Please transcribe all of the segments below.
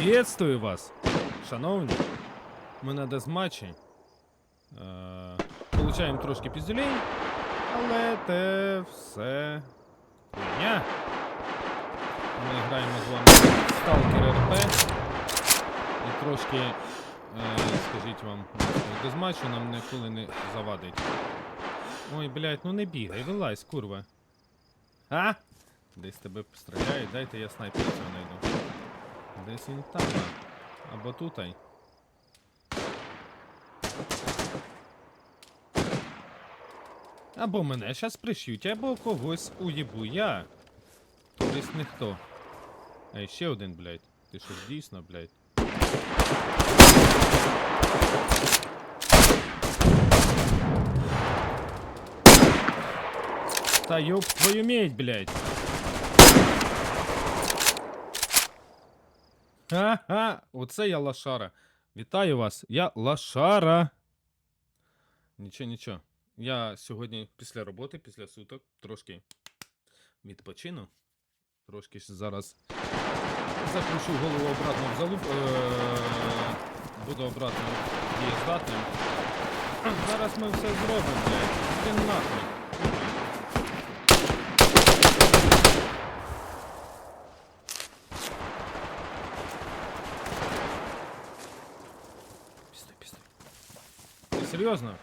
Приветствую вас, шановні. Ми на дезматчі. Е, Получаємо трошки піздюлей, але те все хуйня. Ми граємо з вами Stalker RP. І трошки, е, скажіть вам, дезматчу нам ніколи не завадить. Ой, блядь, ну не бігай, вилазь, курва. А? Десь тебе стріляють, дайте я снайпера знайду. Десь він там. Або тутай. Або мене щас пришють, або когось уїбу я. Тобто ніхто. Ей, ще один, блядь. Ти що дійсно, блядь? Та ёб твою медь, блядь. Ха-ха, оце я лошара. Вітаю вас, я лошара. Нічого, нічого. Я сьогодні після роботи, після суток, трошки відпочину. Трошки зараз закручу голову обратно в залуп. Е- буду обратно дієздатним. Зараз ми все зробимо, блядь. Нахуй. Серйозно?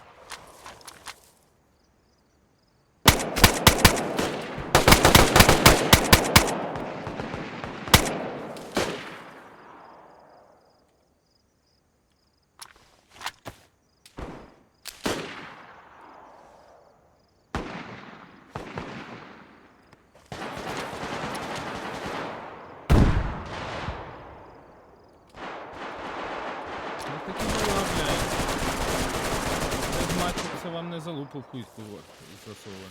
Ну такі дела, блядь. Без матчу це вам не залупу в хуйку засовує.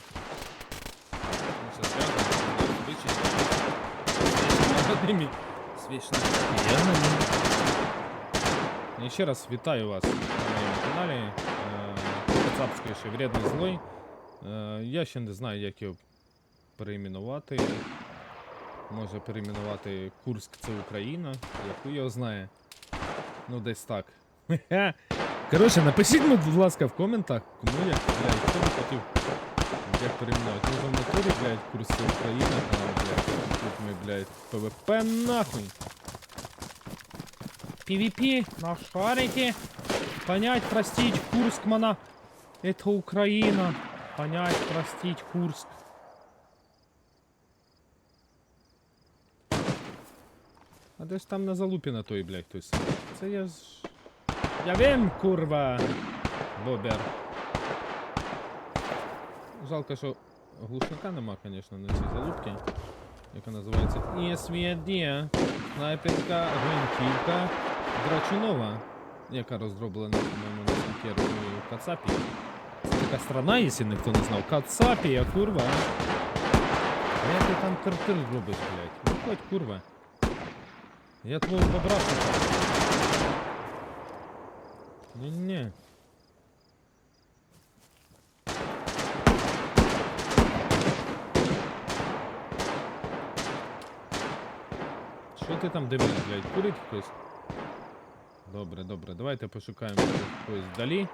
Свічно п'яними. І ще раз вітаю вас на моєму каналі. Е, Кацапський ще вредний злой. Е, Я ще не знаю, як його перейменувати. Може перейменувати Курск це Україна, яку його знає. Ну, десь так. Коротше, напишіть, будь ласка, в коментах, кому як, блядь, хто би хотів як перейменувати. Може в натурі, блядь, Курск це Україна, канал, блядь. Тут ми, блядь, ПВП нахуй. PvP на шарике. Понять, простить, Курск, мана. Это Украина. Понять, простить, Курск. А десь там на залупі на той, блядь, хтось. Це я ж. Я вем, курва! Бобер. Жалко, що глушника нема, звісно, на цій залупці. Яка називається СВД. Снайперська гвинтівка Драчунова. Яка розроблена, по-моєму, я розумію, Кацапі. Це така страна, якщо ніхто не знав. Кацапія, курва. Як ти там тир-тир робиш, блядь? Виходь, курва. Я твого бобра. Не-не. Що ти там дивишся, блядь? Курить хтось? Добре, добре, давайте пошукаємо когось вдалі.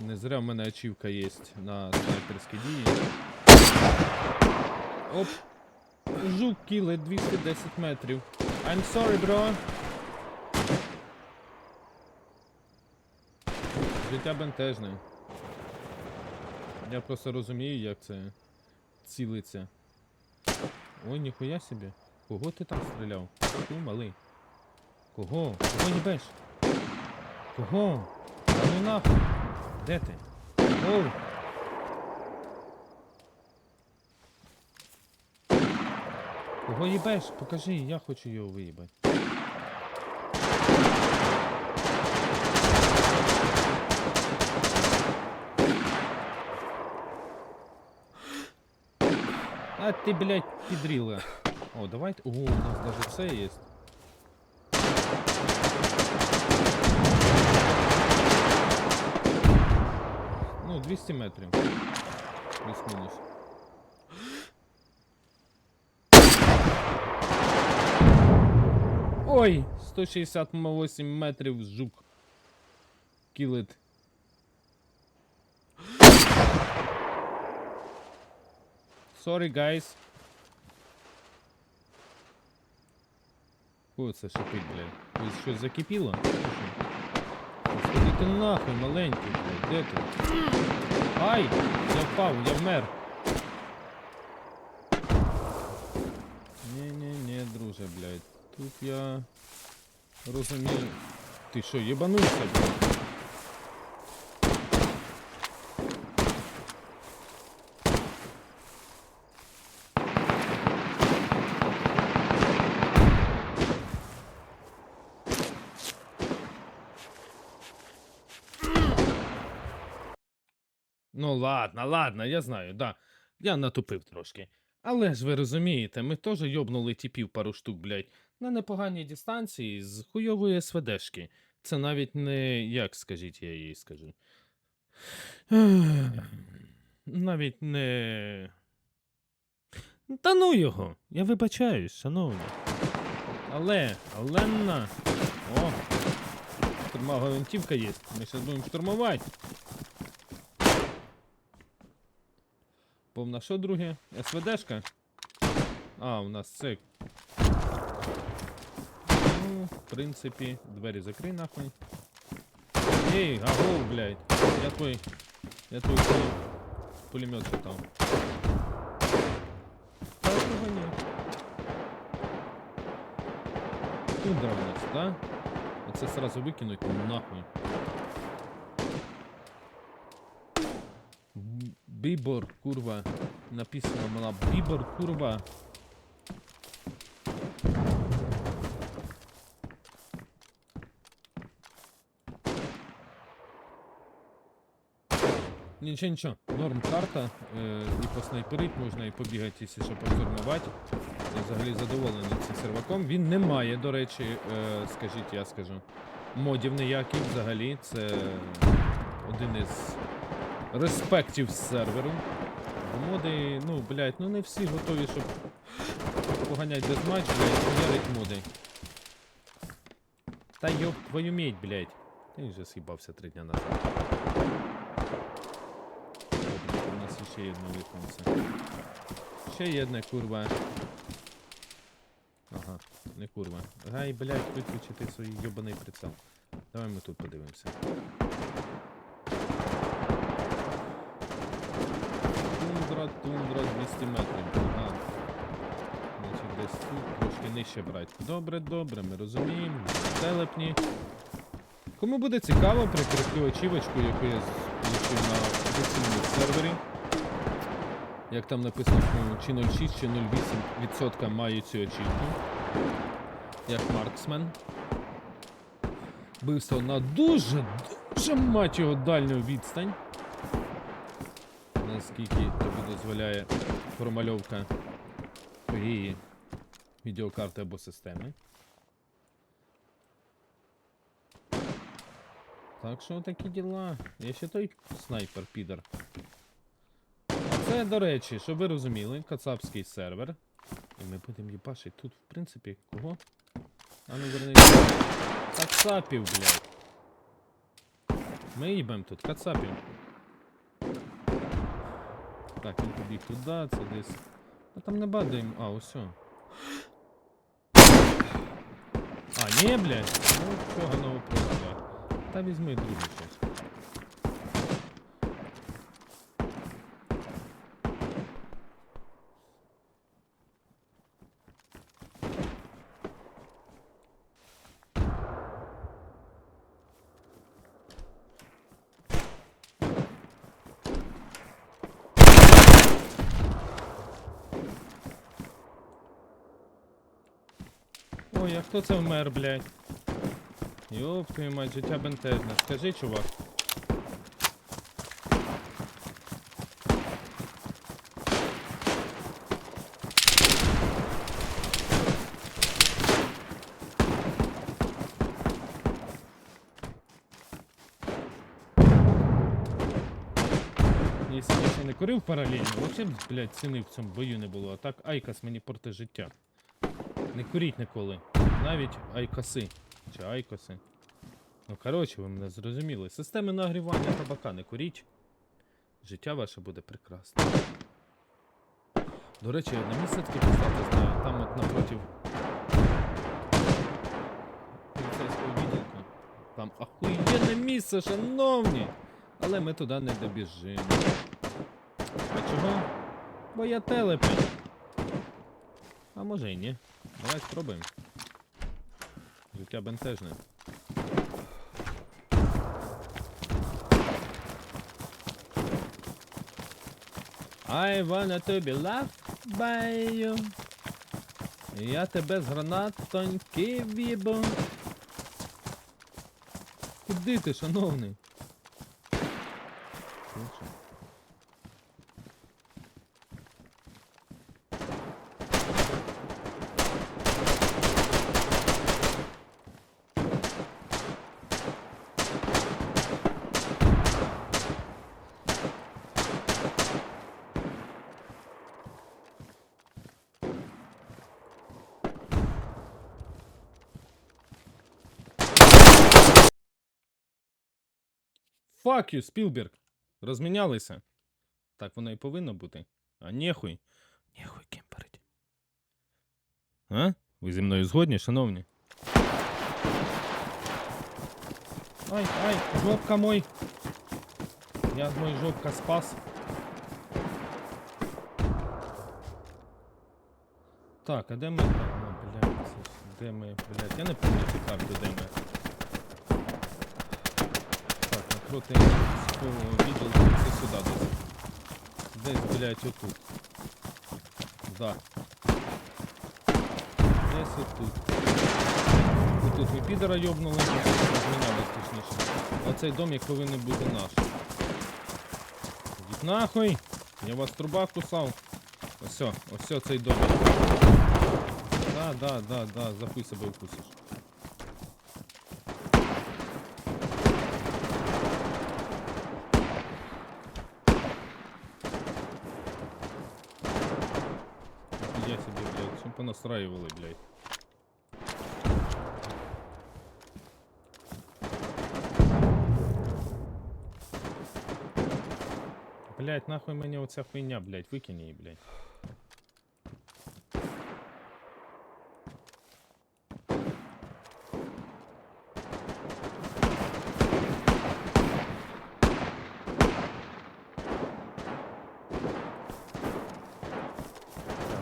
Не зря в мене ачівка є на снайперські дії. Оп! Жук кіли 210 метрів. I'm sorry, bro. Життя бентежне. Я просто розумію, як це цілиться. Ой, ніхуя собі. Кого ти там стріляв? Ти малий. Кого? Кого їбеш? Кого? Та ну нахуй. Де ти? Оу. Кого їбеш? Покажи, я хочу його виїбати. А ти, блядь, підріла. О, давайте. О, у нас даже це є. Ну, 200 метрів. Плюс-мінус. Ой, 168 метрів жук. Кілит. Sorry, guys. О, це шипить, блядь. Ось щось закипіло? Сходи ти нахуй, маленький, блядь, де ти? Ай! Я впав, я вмер. Ні-ні-ні, друже, блядь. Тут я розумію. Ти що, єбанувся, блядь? Ладно, ладно, я знаю, да. Я натупив трошки. Але ж ви розумієте, ми теж йобнули тіпів пару штук, блядь, на непоганій дистанції з хуйової СВДшки. Це навіть не як скажіть, я їй скажу. Навіть не. Та ну його! Я вибачаюсь, шановні. Але, але. О! Штурмова гвинтівка є. Ми зараз будемо штурмувати. Повна що друге? СВДшка? А, у нас це. Ну, в принципі, двері закрий нахуй. Ей, агов, блядь. Я твой. Я твой пуле- пулемет читал. Та того ні. У нас, да? Оце сразу викинуть нахуй. Бібор, курва. Написано була Бібор, курва. Нічого, нічого, норм карта, е, і поснайперить можна, і побігати, якщо що поштурмувати. Я взагалі задоволений цим серваком. Він не має, до речі, е, скажіть, я скажу, модів ніяких взагалі. Це один із респектів серверу. Бо моди, ну, блядь, ну не всі готові, щоб поганять дезматч, блядь, хуярить моди. Та йоб твою медь, блядь. Ти вже с'їбався три дня назад. У нас ще є одне віконце. Ще є одне курва. Ага, не курва. Гай, блядь, виключити свій йобаний прицел. Давай ми тут подивимося. Тундра, тундра, 200 метрів. Ага. Значить, десь тут трошки нижче брати. Добре, добре, ми розуміємо. Телепні. Кому буде цікаво, прикріплю очівочку, яку я получив на офіційному сервері. Як там написано, чи 0,6, чи 0,8% маю цю очівку. Як марксмен. Бився на дуже, дуже мать його дальню відстань. Наскільки тобі дозволяє промальовка твоєї відеокарти або системи. Так що такі діла. Я ще той снайпер підер. Це, до речі, щоб ви розуміли, кацапський сервер. І ми будемо їбашити тут, в принципі, кого? А ну верни. Кацапів, блядь. Ми їбем тут, кацапів. Так, він побіг туди, це десь. А там не бадаємо. А, усе. А, ні, блядь. Ну, на вопрос. Та візьми другий щось. Ой, а хто це вмер, блядь? Йоп, мать, життя бентежне. Скажи, чувак. Не курив паралельно, взагалі блядь, ціни в цьому бою не було. А так Айкас мені порти життя. Не куріть ніколи. Навіть айкоси. Чи айкоси. Ну, коротше, ви мене зрозуміли. Системи нагрівання табака не куріть. Життя ваше буде прекрасне. До речі, на місце таки знаю, там от напротив поліцейського відділку. Там ахуєнне місце, шановні! Але ми туди не добіжимо. А чого? Бо я телепень. А може і ні. Давай спробуємо. Життя бентежне. I wanna to be loved by you. Я тебе з гранатоньки вібу. Куди ти, шановний? Fuck you, Спілберг. Розмінялися. Так воно і повинно бути. А нехуй. Нехуй кемперить. А? Ви зі мною згодні, шановні? Ай, ай, жопка мой. Я мой жопка спас. Так, а де ми? Де ми, блядь, я не пам'ятаю карту, де ми. Так, напроти військового відділку це сюди десь. Десь, блядь, отут. Да. Десь отут. Отут ми підера йобнули, розмінялись точніше. Оцей домик повинен бути наш. Ідіть нахуй! Я вас труба кусав. Ось, ось цей домик. Да, да, да, да, за хуй себе вкусиш. Я себе, блядь, блядь. Блять, нахуй мені оця хуйня, блять, викинь її, блять.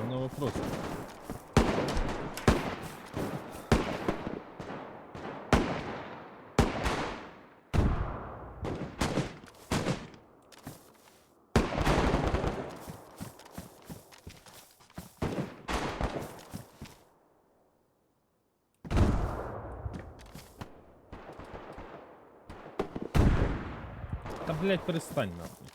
Ну вопрос. Та блять, перестань нахуй.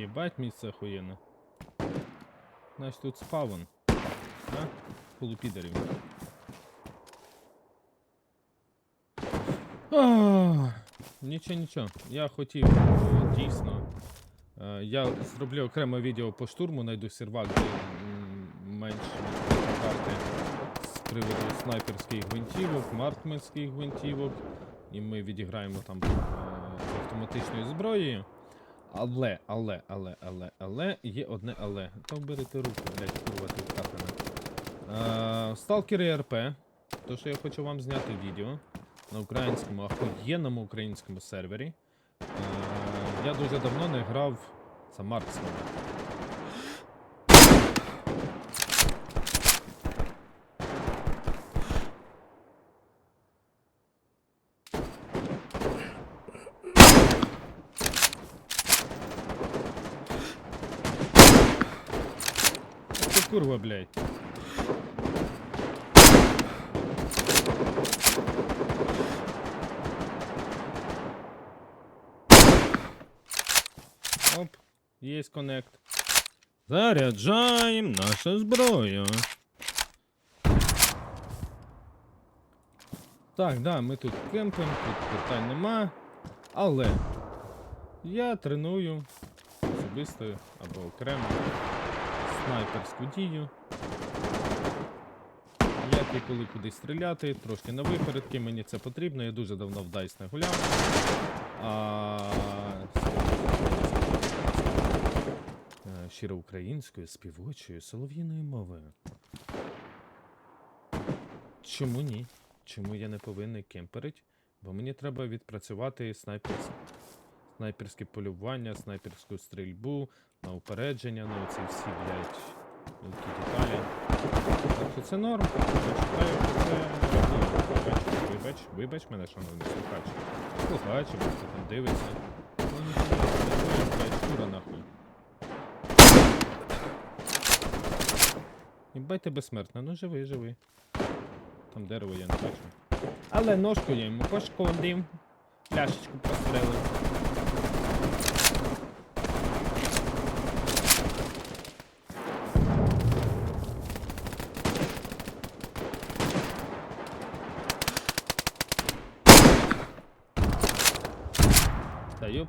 Єбать місце охуєнне. Значить тут спавн. А? Полупідерів. Нічого, нічого. Я хотів е, дійсно. е, Я зроблю окреме відео по штурму, знайду сервак, де м, менш карти з приводу снайперських гвинтівок, маркменських гвинтівок. І ми відіграємо там е, з автоматичною зброєю. Але, але, але, але, але, є одне але. Та вберете руку, блядь, курва ти вкапана. Е, Сталкери РП. То, що я хочу вам зняти відео на українському, ахуєнному українському сервері. Е, я дуже давно не грав за марксмена. Курва, блядь. Оп, є коннект. Заряджаємо нашу зброю. Так, да, ми тут кемпимо, тут питань нема. Але я треную особисто або окремо снайперську дію. Як і коли кудись стріляти, трошки на випередки, мені це потрібно, я дуже давно в DICE не гуляв. А... Е, Щиро українською, співочою, солов'їною мовою. Чому ні? Чому я не повинен кемперить? Бо мені треба відпрацювати снайперське, снайперське полювання, снайперську стрільбу, на упередження, на оці всі, блядь, мілкі деталі. Так що це норм. Я читаю про це. Вибач, вибач, вибач мене, шановний слухач. Слухач, або хто там дивиться. Ну, ніхуя, це блядь, шкура нахуй. Їбать ти безсмертна, ну живи, живи. Там дерево я не бачу. Але ножку я йому пошкодив. Пляшечку прострелив.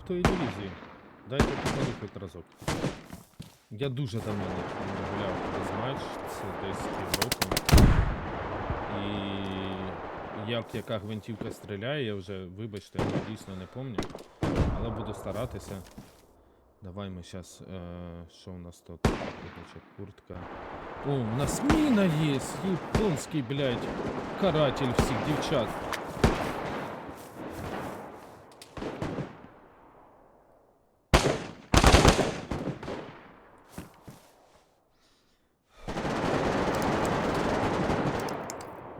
Та йоб твою дивізію. Дайте походу хоч разок. Я дуже давно не гуляв без матч, це десь півроку. І як яка гвинтівка стріляє, я вже, вибачте, я дійсно не пам'ятаю. Але буду старатися. Давай ми зараз. Е, що у нас тут? Куртка. О, у нас міна є! Японський, блядь, каратель всіх дівчат.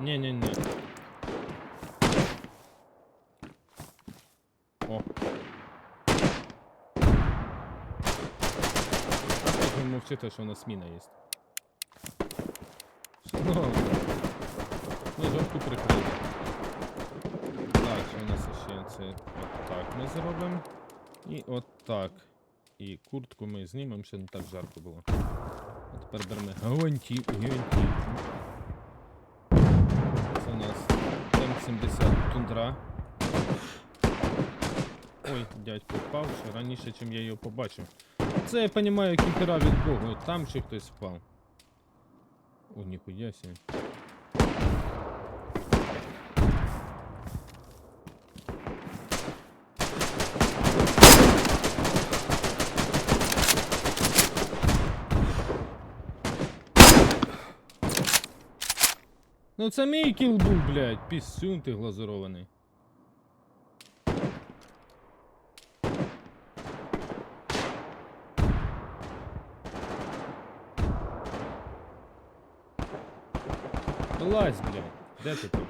Не-не-не. О. Мовчите, що у нас є? Шановні. Ну, жовтку прикрили. Так, що у нас ще це отак ми зробимо. І отак. І куртку ми знімемо, щоб не так жарко було. А тепер беремо гвинтів, гвинтівку. Це у нас М70 тундра. Ой, дядько впав ще раніше, чим я його побачив. Це я розумію, кіпера від кого. Там ще хтось впав. О, ніхуя сі. Ну це мій кіл був, блядь, пісюн ти глазурований. Вилазь, блядь. Де ти там?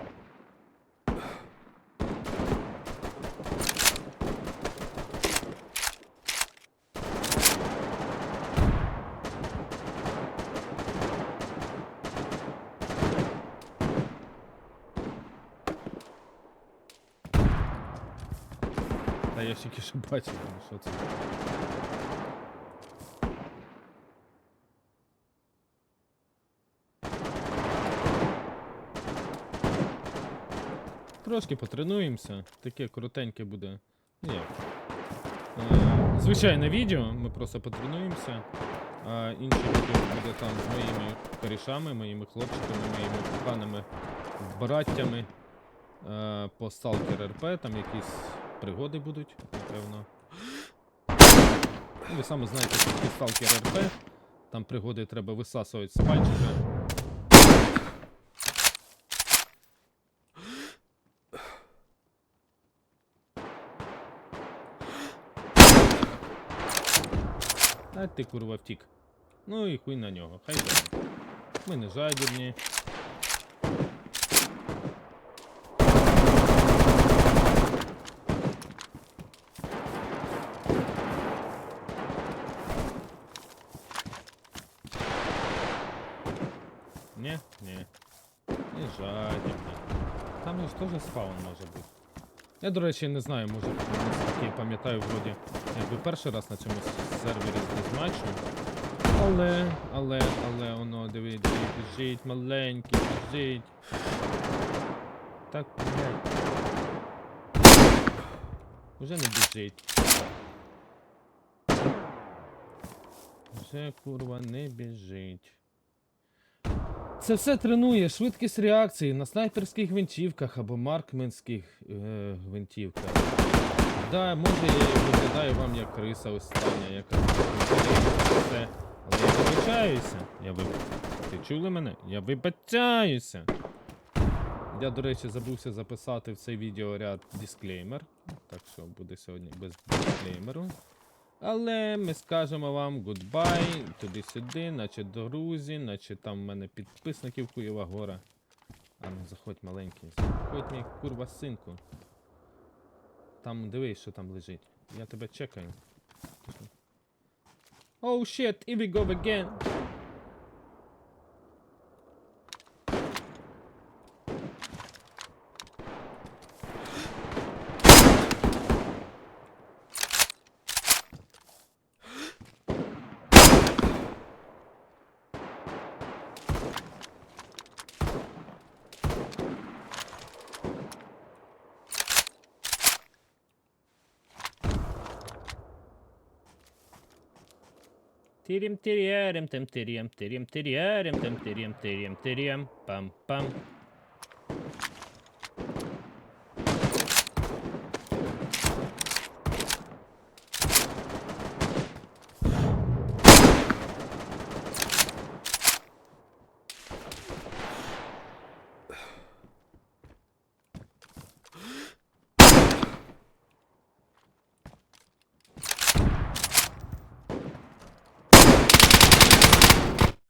Та я що бачив, що це. Трошки потренуємося. Таке коротеньке буде. Ну. Е, звичайне відео, ми просто потренуємося. А інше відео буде там з моїми корішами, моїми хлопчиками, моїми коханими братями е, по Stalker RP, там якісь пригоди будуть, напевно. Ну, ви саме знаєте, що Stalker RP, там пригоди треба висасувати з пальчика. А ти курва втік. Ну і хуй на нього, хай буде. Ми не жадібні. Ні? Ні. Не жадібні. Там ж теж спаун може бути. Я, до речі, не знаю, може наскільки пам'ятаю, вроді, якби перший раз на цьому сервері з матчу. Але, але, але воно, диви, біжить, маленький, біжить. Так, блядь. Уже не біжить. Вже курва не біжить. Це все тренує швидкість реакції на снайперських гвинтівках або маркменських е, гвинтівках. Да, може я виглядаю вам як криса остання, яка все. Але я вибачаюся. Я виб... Ти чули мене? Я вибачаюся. Я, до речі, забувся записати в це відео ряд дисклеймер. Так що буде сьогодні без дисклеймеру. Але ми скажемо вам гудбай, туди-сюди, наче друзі, наче там в мене підписників Куєва гора. А ну заходь маленький, заходь мій курва синку. Там дивись, що там лежить. Я тебе чекаю. Oh shit, here we go again. Тирим тирярим тем тирим тирим тирярим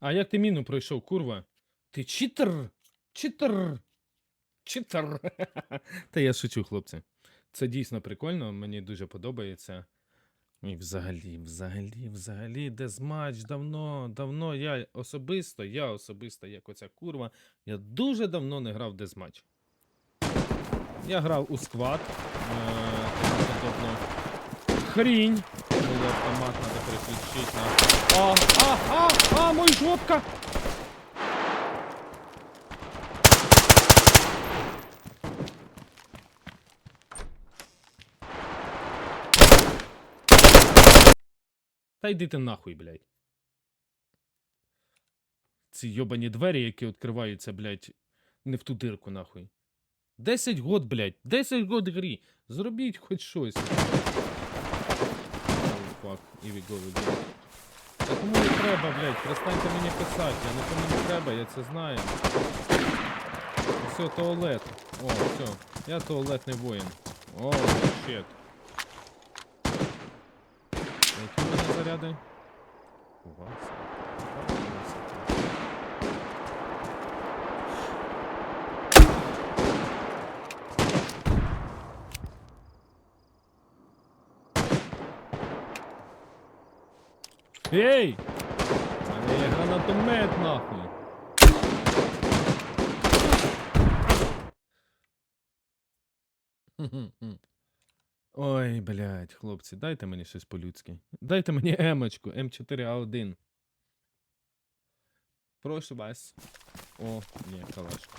А як ти міну пройшов, курва? Ти читер? Читер? Читер. Та я шучу, хлопці. Це дійсно прикольно, мені дуже подобається. І взагалі, взагалі, взагалі, дезматч давно, давно я особисто, я особисто, як оця курва, я дуже давно не грав в дезматч. Я грав у сквад. Е, хрінь. Було автомат, треба переключити на. А, а, а, а, мой жопка! Та йди ти нахуй, блядь. Ці йобані двері, які відкриваються, блядь, не в ту дирку, нахуй. 10 год, блядь, 10 год грі. Зробіть хоч щось. Fuck, here we go. Та кому не треба, блядь, перестаньте мені писати, я нікому не треба, я це знаю. Все, туалет. О, все. Я туалетний воїн. О, щет. Які в мене заряди? У вас. Ей! Це не є гранатомет, нахуй. Ой, блядь, хлопці, дайте мені щось по-людськи. Дайте мені емочку, М4А1. Прошу вас. О, ні, калашка.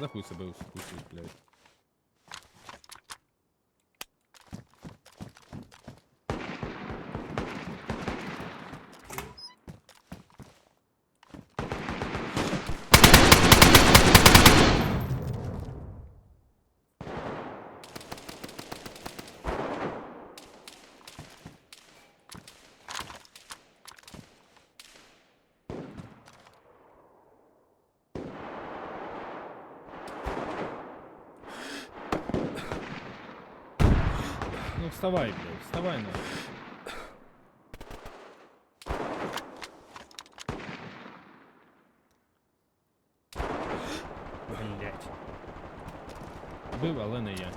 Захуй себе ускусить, блядь. Вставай, блядь, вставай на. Блять. Бив, але не я.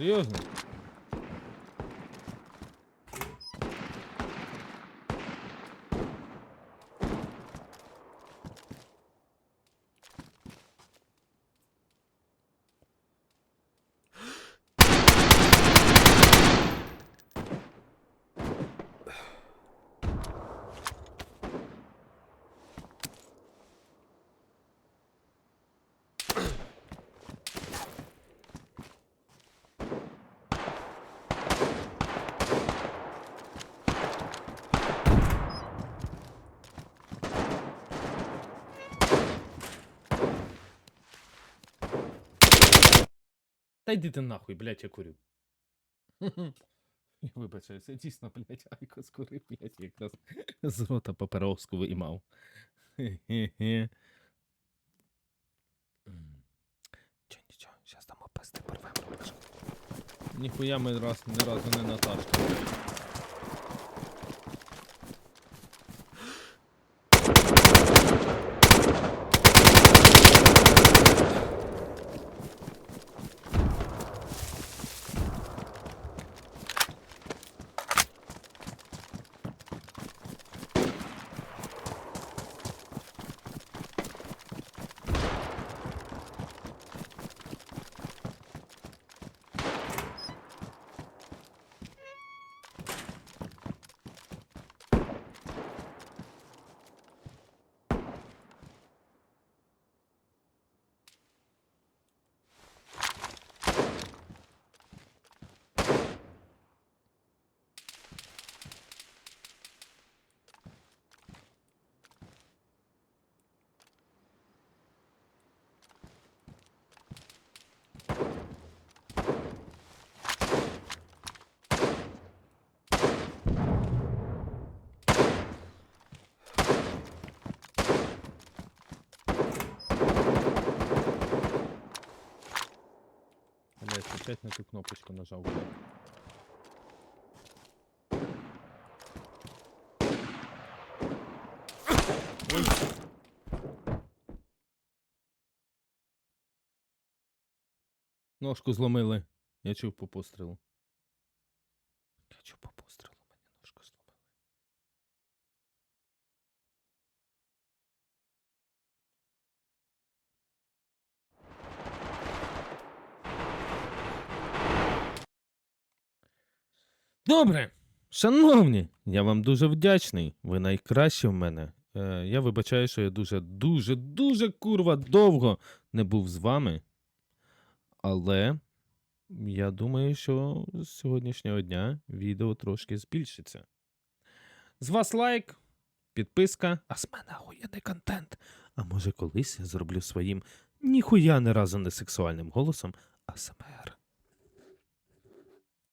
Серйозно? Та йди ти нахуй, блядь, я курю. Я вибачаюся, дійсно, блядь, Айко скурив, блядь, якраз з рота паперовську виймав. Чо, нічого, зараз там опести порвемо. Ніхуя ми раз, ні разу не Наташка. Блядь, опять на ту кнопочку нажав. Ножку зломили. Я чув по пострілу. Я чув по Добре. Шановні, я вам дуже вдячний. Ви найкращі в мене. Е, я вибачаю, що я дуже, дуже, дуже курва довго не був з вами. Але я думаю, що з сьогоднішнього дня відео трошки збільшиться. З вас лайк, підписка, а з мене охуєнний контент. А може колись я зроблю своїм ніхуя не разу не сексуальним голосом АСМР.